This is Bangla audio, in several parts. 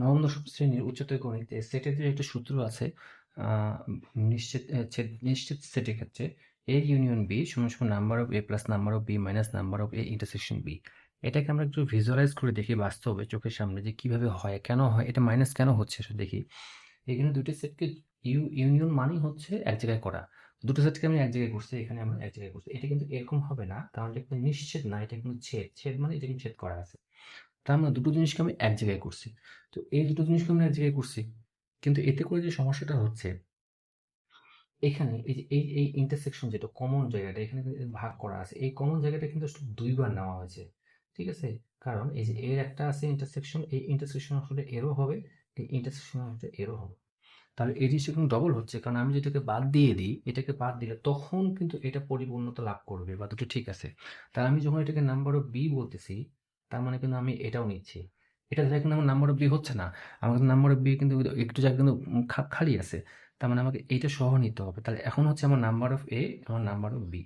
নবম দশম শ্রেণির উচ্চতর গণিতে সেটের যে একটা সূত্র আছে নিশ্চিত নিশ্চিত সেটের ক্ষেত্রে এ ইউনিয়ন বি সমান সমান number of A plus number of B minus number of A intersection B এটাকে আমরা একটু ভিজুয়ালাইজ করে দেখি বাস্তবে চোখের সামনে যে কীভাবে হয়, কেন হয়, এটা মাইনাস কেন হচ্ছে সেটা দেখি। এখানে দুটি সেটকে ইউ ইউনিয়ন মানেই হচ্ছে এক জায়গায় করা। দুটো সেটকে আমি এক জায়গায় করছি, এখানে আমরা এক জায়গায় করছি। এটা কিন্তু এরকম হবে না, কারণ এটা কিন্তু নিশ্চিত না, এটা কিন্তু ছেদ। ছেদ মানে এটা কিন্তু ছেদ করা আছে। তার মানে দুটো জিনিসকে আমি এক জায়গায় করছি। তো এই দুটো জিনিসকে আমি এক জায়গায় করছি, কিন্তু এতে করে যে সমস্যাটা হচ্ছে, এখানে এই যে, এই এই ইন্টারসেকশন যেটা কমন জায়গাটা, এখানে ভাগ করা আছে। এই কমন জায়গাটা কিন্তু দুইবার নেওয়া হয়েছে, ঠিক আছে? কারণ এই যে এর একটা আছে ইন্টারসেকশন এই ইন্টারসেকশন আসলে এরও হবে, এই ইন্টারসেকশন আসলে এরও হবে। তাহলে এই জিনিসটা কিন্তু ডবল হচ্ছে, কারণ আমি যেটাকে বাদ দিয়ে দিই, এটাকে বাদ দিলে তখন কিন্তু এটা পরিপূর্ণতা লাভ করবে, বা দুটো ঠিক আছে। তার আমি যখন এটাকে নাম্বার অফ বি বলতেছি তার মানে কিন্তু আমি এটাও নিচ্ছি। এটা ধরে কিন্তু আমার নাম্বার অফ বি হচ্ছে না। আমার কিন্তু নাম্বার অফ বি কিন্তু একটু জায়গা কিন্তু খালি আছে। তার মানে আমাকে এইটা সহ নিতে হবে। তাহলে এখন হচ্ছে আমার নাম্বার অফ এ আমার নাম্বার অফ বি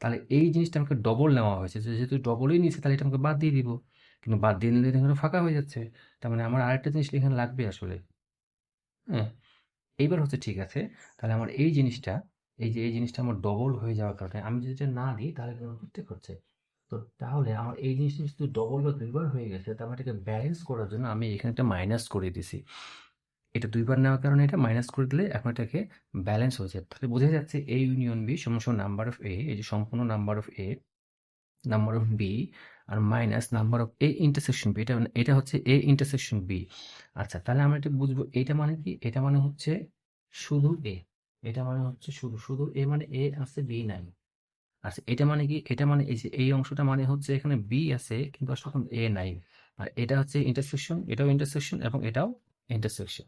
তাহলে এই জিনিসটা আমাকে ডবল নেওয়া হয়েছে। যেহেতু ডবলই নিচ্ছে তাহলে এটা আমাকে বাদ দিয়ে দিব। কিন্তু বাদ দিয়ে নিলে এখানে ফাঁকা হয়ে যাচ্ছে। তার মানে আমার আরেকটা জিনিস এখানে লাগবে আসলে। হ্যাঁ? এইবার হচ্ছে ঠিক আছে। তাহলে আমার এই জিনিসটা, এই যে এই জিনিসটা আমার ডবল হয়ে যাওয়ার কারণে আমি যদি না দিই, তাহলে ঠিক হচ্ছে তো তাহলে আমার এই জিনিসটা যদি ডবল বা দুইবার হয়ে গেছে তাহলে এটাকে ব্যালেন্স করার জন্য আমি এখানে একটা মাইনাস করে দিছি। এটা দুইবার নেওয়ার কারণে এটা মাইনাস করে দিলে এখন এটাকে ব্যালেন্স হয়ে যায় তাহলে বোঝা যাচ্ছে এ ইউনিয়ন বি সমস্ত নাম্বার অফ এ এই যে সম্পূর্ণ number of A number of B R minus number of A intersection B এটা মানে এটা হচ্ছে এ ইন্টারসেকশন বি আচ্ছা তাহলে আমরা এটা বুঝব, এটা মানে কি? এটা মানে হচ্ছে শুধু এ এটা মানে হচ্ছে শুধু শুধু এ মানে এ আছে বি নাই। আচ্ছা এটা মানে কি? এটা মানে এই যে, এই অংশটা মানে হচ্ছে এখানে বি আছে, কিন্তু আসলে এ নাই। আর এটা হচ্ছে ইন্টারসেকশন এটাও ইন্টারসেকশন এবং এটাও ইন্টারসেকশন